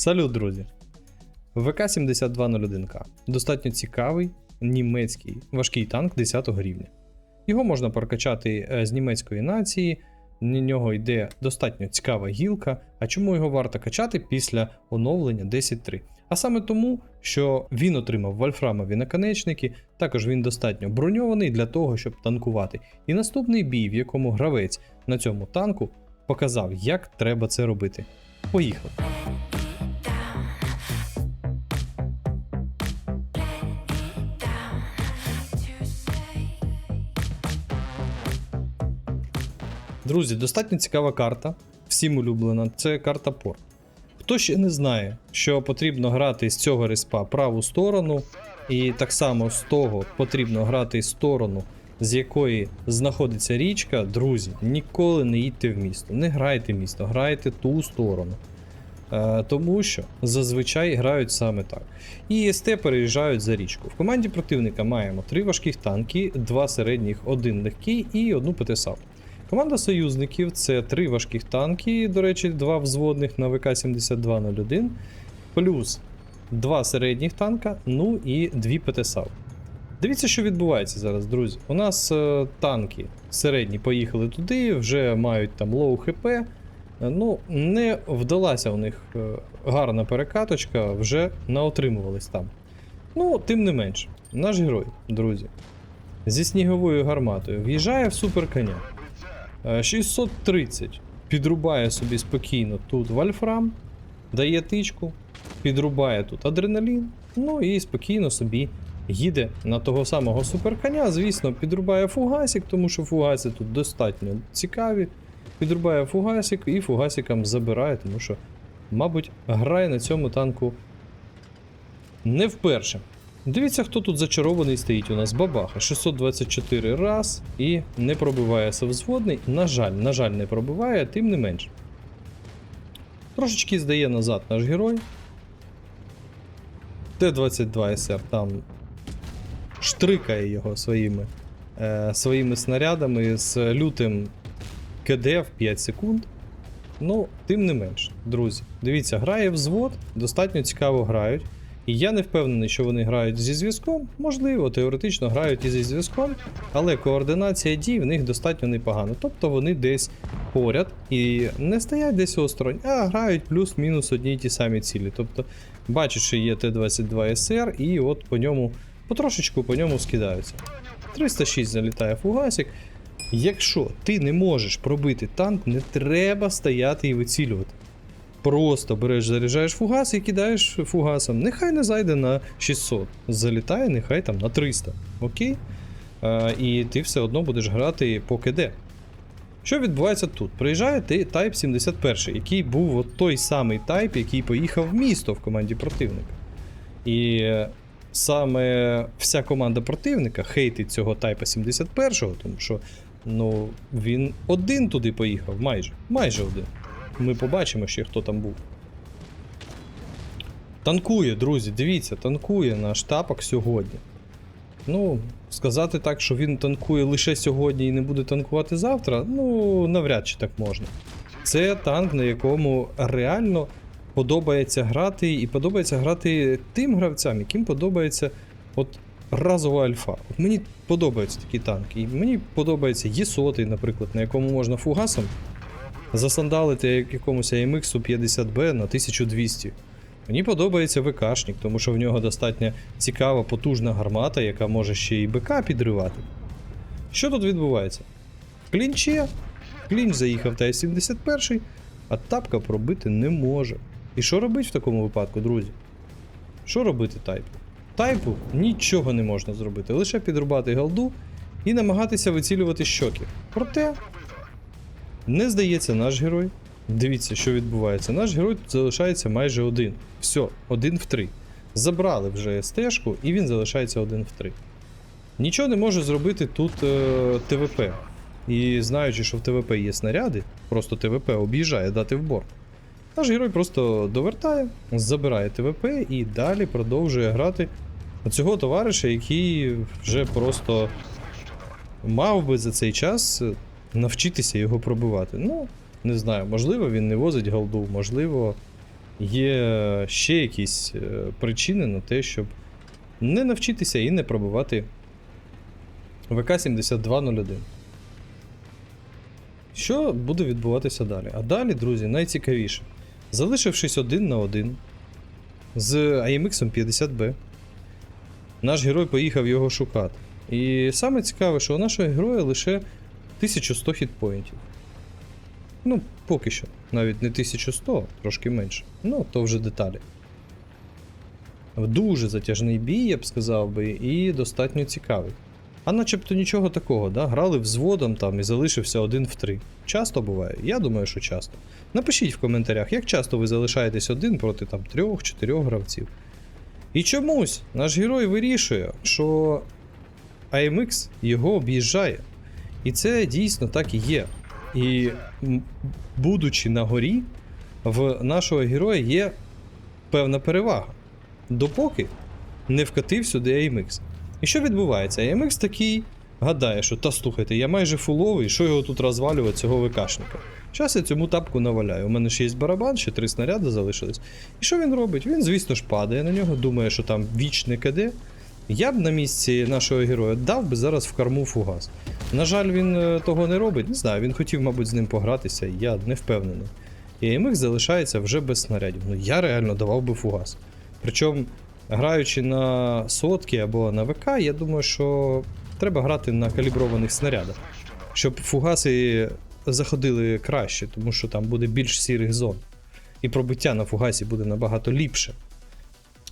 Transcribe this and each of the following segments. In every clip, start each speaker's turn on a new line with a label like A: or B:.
A: Салют, друзі! ВК-7201К достатньо цікавий німецький важкий танк 10 рівня. Його можна прокачати е, з німецької нації, на нього йде достатньо цікава гілка. А чому його варто качати після оновлення 10.3? А саме тому, що він отримав вольфрамові наконечники, також він достатньо броньований для того, щоб танкувати. І наступний бій, в якому гравець на цьому танку показав, як треба це робити. Поїхали! Друзі, достатньо цікава карта, всім улюблена, це карта Пор. Хто ще не знає, що потрібно грати з цього респа праву сторону, і так само з того потрібно грати сторону, з якої знаходиться річка, друзі, ніколи не їдьте в місто. Не грайте в місто, грайте ту сторону. Е, тому що зазвичай грають саме так. І СТ переїжджають за річку. В команді противника маємо три важких танки, два середніх, один легкий і одну ПТСАВ. Команда союзників це три важких танки, до речі, два взводних на ВК-7201, плюс два середніх танка, ну і дві ПТСАВ. Дивіться, що відбувається зараз, друзі. У нас е, танки середні поїхали туди, вже мають там лоу ХП. Ну, не вдалася у них е, гарна перекаточка, вже наотримувались там. Ну, тим не менш, наш герой, друзі, зі сніговою гарматою в'їжджає в суперконя. Е, 630 підрубає собі спокійно тут вольфрам, дає тичку, підрубає тут адреналін, ну і спокійно собі їде на того самого суперконя. Звісно, підрубає фугасик, тому що фугаси тут достатньо цікаві. Підрубає фугасик і фугасиком забирає, тому що, мабуть, грає на цьому танку не вперше. Дивіться, хто тут зачарований стоїть у нас бабаха. 624 раз і не пробиває совзводний. На жаль, на жаль, не пробиває, тим не менш. Трошечки здає назад наш герой. Т-22 СР там штрикає його своїми, е, своїми снарядами з лютим КД в 5 секунд. Ну, тим не менш, друзі, дивіться, грає взвод, достатньо цікаво грають. І я не впевнений, що вони грають зі зв'язком. Можливо, теоретично грають і зі зв'язком, але координація дій в них достатньо непогана. Тобто вони десь поряд і не стоять десь осторонь, а грають плюс-мінус одні й ті самі цілі. Тобто, бачать, що є Т-22 СР, і от по ньому потрошечку по ньому скидаються. 306 залітає фугасик. Якщо ти не можеш пробити танк, не треба стояти і вицілювати. Просто береш, заряджаєш фугас і кидаєш фугасом. Нехай не зайде на 600. Залітає, нехай там на 300. Окей? А, і ти все одно будеш грати по КД. Що відбувається тут? Приїжджає ти Type 71, який був от той самий Type, який поїхав в місто в команді противника. І е, саме вся команда противника хейтить цього Type 71, тому що ну, він один туди поїхав, майже. Майже один. Ми побачимо ще, хто там був. Танкує, друзі, дивіться, танкує наш тапок сьогодні. Ну, сказати так, що він танкує лише сьогодні і не буде танкувати завтра, ну, навряд чи так можна. Це танк, на якому реально подобається грати, і подобається грати тим гравцям, яким подобається от разова альфа. От мені подобаються такі танки. І мені подобається Є100, наприклад, на якому можна фугасом засандалити якомусь AMX 50B на 1200. Мені подобається ВКшник, тому що в нього достатньо цікава, потужна гармата, яка може ще і БК підривати. Що тут відбувається? В клінчі, в клінч заїхав Т-71, а тапка пробити не може. І що робить в такому випадку, друзі? Що робити тайпу? Тайпу нічого не можна зробити, лише підрубати голду і намагатися вицілювати щоки. Проте не здається наш герой. Дивіться, що відбувається. Наш герой тут залишається майже один. Все, один в три. Забрали вже стежку, і він залишається один в три. Нічого не може зробити тут е, ТВП. І знаючи, що в ТВП є снаряди, просто ТВП об'їжджає дати в борт. Наш герой просто довертає, забирає ТВП і далі продовжує грати цього товариша, який вже просто мав би за цей час навчитися його пробивати. Ну, не знаю, можливо, він не возить голду, можливо, є ще якісь е, причини на те, щоб не навчитися і не пробувати ВК-7201. Що буде відбуватися далі? А далі, друзі, найцікавіше. Залишившись один на один з AMX 50B, наш герой поїхав його шукати. І саме цікаве, що у нашого героя лише 1100 хітпоінтів. Ну, поки що. Навіть не 1100, трошки менше. Ну, то вже деталі. Дуже затяжний бій, я б сказав би, і достатньо цікавий. А начебто нічого такого, да? грали взводом там і залишився один в три. Часто буває? Я думаю, що часто. Напишіть в коментарях, як часто ви залишаєтесь один проти там трьох-чотирьох гравців. І чомусь наш герой вирішує, що AMX його об'їжджає. І це дійсно так і є. І будучи на горі, в нашого героя є певна перевага. Допоки не вкатив сюди AMX. І що відбувається? AMX такий гадає, що та слухайте, я майже фуловий, що його тут розвалювати, цього ВКшника. Зараз я цьому тапку наваляю. У мене ще є барабан, ще три снаряди залишились. І що він робить? Він, звісно ж, падає на нього, думає, що там вічне КД. Я б на місці нашого героя дав би зараз в корму фугас. На жаль, він е, того не робить. Не знаю, він хотів, мабуть, з ним погратися, я не впевнений. І AMX залишається вже без снарядів. Ну я реально давав би фугас. Причому, граючи на сотки або на ВК, я думаю, що треба грати на каліброваних снарядах, щоб фугаси заходили краще, тому що там буде більш сірих зон. І пробиття на фугасі буде набагато ліпше.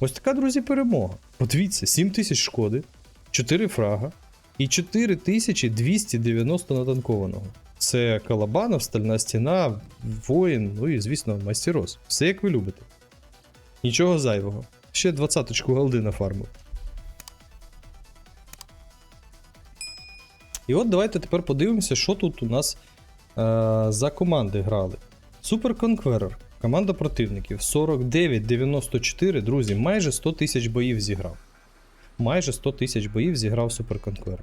A: Ось така, друзі, перемога. Подивіться, 7 тисяч шкоди, 4 фрага і 4290 натанкованого. Це Калабанов, Стальна стіна, воїн, ну і, звісно, Мастерос. Все як ви любите. Нічого зайвого. Ще 20-ку голди нафармив. І от давайте тепер подивимося, що тут у нас е, за команди грали. Super Conqueror, команда противників 49-94, друзі, майже 100 тисяч боїв зіграв. Майже 100 тисяч боїв зіграв Conqueror.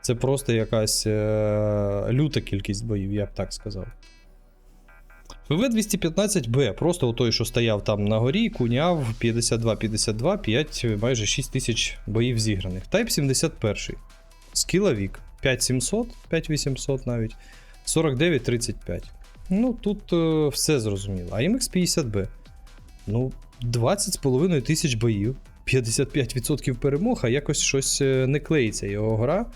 A: Це просто якась е, люта кількість боїв, я б так сказав. ВВ-215Б, просто той, що стояв там на горі, куняв 52-52, 5, майже 6 тисяч боїв зіграних. Type 71. Скіловік 5700, 5800 навіть. 49-35. Ну, тут е, все зрозуміло. А MX 50B. Ну, 20,5 тисяч боїв, 55% перемог, а якось щось е, не клеїться його гра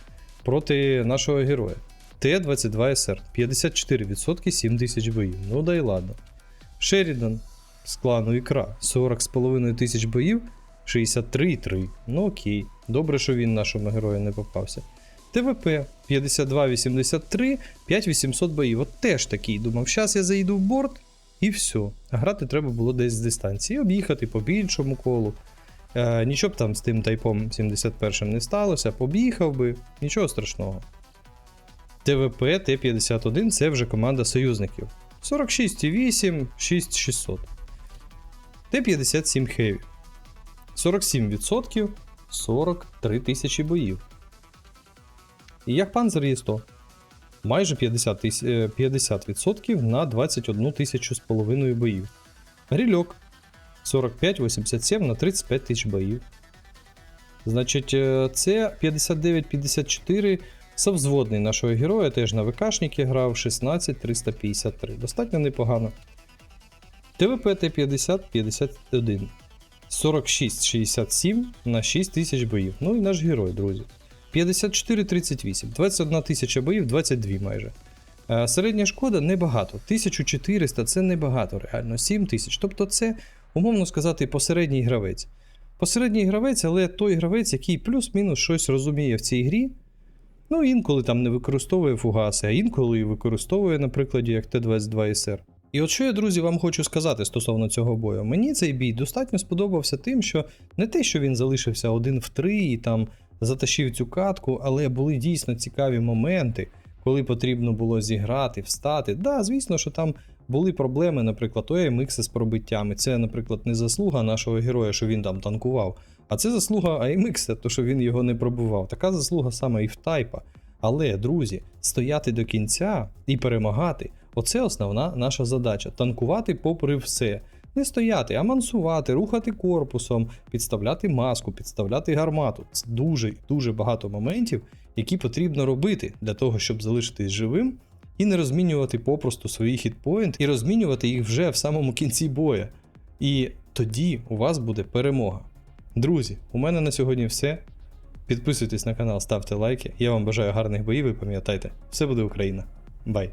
A: проти нашого героя. Т-22СР 54%, 7 тисяч боїв. Ну да й ладно. Шерідан з клану Ікра 40,5 тисяч боїв, 63,3. Ну окей. Добре, що він нашому герою не попався. ТВП 52,83, 5800 боїв. От теж такий. Думав, зараз я заїду в борт і все. А грати треба було десь з дистанції, об'їхати по більшому колу. Е, нічого б там з тим тайпом 71 не сталося, побігав би, нічого страшного. ТВП Т-51 це вже команда союзників. 46,8, 6600. Т-57 Heavy. 47%, 43 тисячі боїв. І як панзер є 100. Майже 50%, е, 50% на 21 тисячу з половиною боїв. Грільок 45-87 на 35 тисяч боїв. Значить, е, це 59-54 совзводний нашого героя, теж на ВКшники грав 16-353. Достатньо непогано. ТВП Т50-51. 46-67 на 6 тисяч боїв. Ну і наш герой, друзі. 54-38, 21 тисяча боїв, 22 майже. Е, Середня шкода небагато. 1400 це небагато, реально, 7 тисяч. Тобто це, умовно сказати, посередній гравець. Посередній гравець, але той гравець, який плюс-мінус щось розуміє в цій грі. Ну, інколи там не використовує фугаси, а інколи і використовує, наприклад, як Т-22СР. І от що я, друзі, вам хочу сказати стосовно цього бою. Мені цей бій достатньо сподобався тим, що не те, що він залишився один в три і там затащив цю катку, але були дійсно цікаві моменти, коли потрібно було зіграти, встати. Да, звісно, що там були проблеми, наприклад, у AMX з пробиттями. Це, наприклад, не заслуга нашого героя, що він там танкував, а це заслуга AMX, то що він його не пробував. Така заслуга саме і в тайпа. Але, друзі, стояти до кінця і перемагати оце основна наша задача танкувати попри все. Не стояти, а мансувати, рухати корпусом, підставляти маску, підставляти гармату. Це дуже дуже багато моментів, які потрібно робити для того, щоб залишитись живим і не розмінювати попросту свої хітпоінт, і розмінювати їх вже в самому кінці боя. І тоді у вас буде перемога. Друзі, у мене на сьогодні все. Підписуйтесь на канал, ставте лайки. Я вам бажаю гарних боїв і пам'ятайте, все буде Україна. Бай!